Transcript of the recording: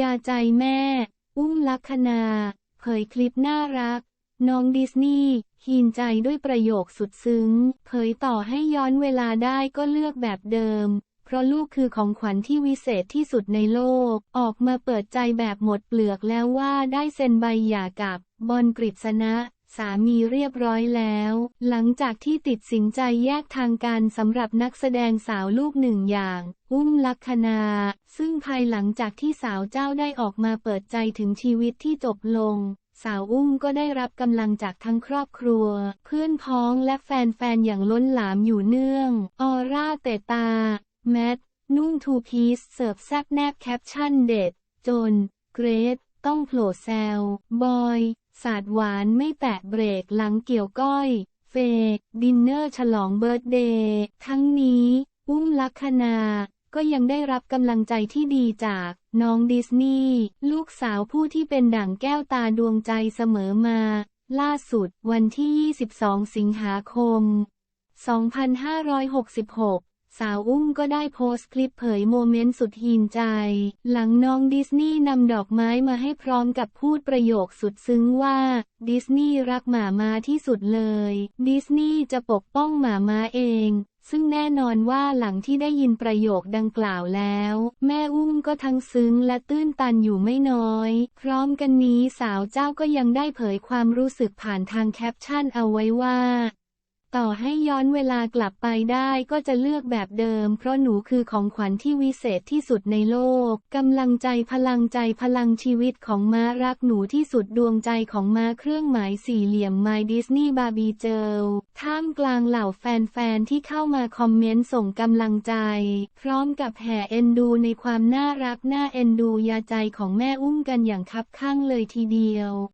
ยาใจแม่ อุ้มลักษณาเผยคลิปน่ารัก น้องดิสนีย์หินใจด้วยประโยคสุดซึ้ง เผยต่อให้ย้อนเวลาได้ก็เลือกแบบเดิม เพราะลูกคือของขวัญที่วิเศษที่สุดในโลก ออกมาเปิดใจแบบหมดเปลือกแล้วว่าได้เซ็นใบหย่ากับบอลกฤษณะ สามีเรียบร้อยแล้ว หลังจากที่ติดสินใจแยกทางกันสำหรับนักแสดงสาวลูกหนึ่งอย่าง อุ้มลักษณา ซึ่งภายหลังจากที่สาวเจ้าได้ออกมาเปิดใจถึงชีวิตที่จบลง สาวอุ้มก็ได้รับกำลังจากทั้งครอบครัว เพื่อนพ้องและแฟนๆอย่างล้นหลามอยู่เนื่อง ออร่าเตตา แมทนุ่งทูพีซเสิร์ฟแซบแนบแคปชั่นเด็ด จน เกรด ต้องโผล่แซว บอย สาดหวานไม่แตะเบรกหลังเกี่ยวก้อย เฟย์ดินเนอร์ฉลองเบิร์ตเดย์ ทั้งนี้ อุ้มลักษณาก็ยังได้รับกำลังใจที่ดีจากน้องดิสนีย์ลูกสาวผู้ที่เป็นดั่งแก้วตาดวงใจเสมอมา ล่าสุดวันที่ 22 สิงหาคม 2566 สาวอุ้มก็ได้โพสต์คลิปเผยโมเมนต์สุดหินใจ หลังน้องดิสนีย์นำดอกไม้มาให้พร้อมกับพูดประโยคสุดซึ้งว่า ดิสนีย์รักหมามาที่สุดเลย ดิสนีย์จะปกป้องหมามาเอง ซึ่งแน่นอนว่าหลังที่ได้ยินประโยคดังกล่าวแล้ว แม่อุ้มก็ทั้งซึ้งและตื้นตันอยู่ไม่น้อย พร้อมกันนี้สาวเจ้าก็ยังได้เผยความรู้สึกผ่านทางแคปชั่นเอาไว้ว่า ต่อให้ย้อนเวลากลับไปได้ก็จะเลือกแบบเดิม เพราะหนูคือของขวัญที่วิเศษที่สุดในโลก กำลังใจพลังใจพลังชีวิตของม้ารักหนูที่สุดดวงใจของม้าเครื่องหมายสี่เหลี่ยม My Disney Barbie เจลท่ามกลางเหล่าแฟนๆที่เข้ามาคอมเมนต์ส่งกำลังใจ พร้อมกับแห่เอ็นดูในความน่ารักน่าเอ็นดูยาใจของแม่อุ้มกันอย่างคับข้างเลยทีเดียว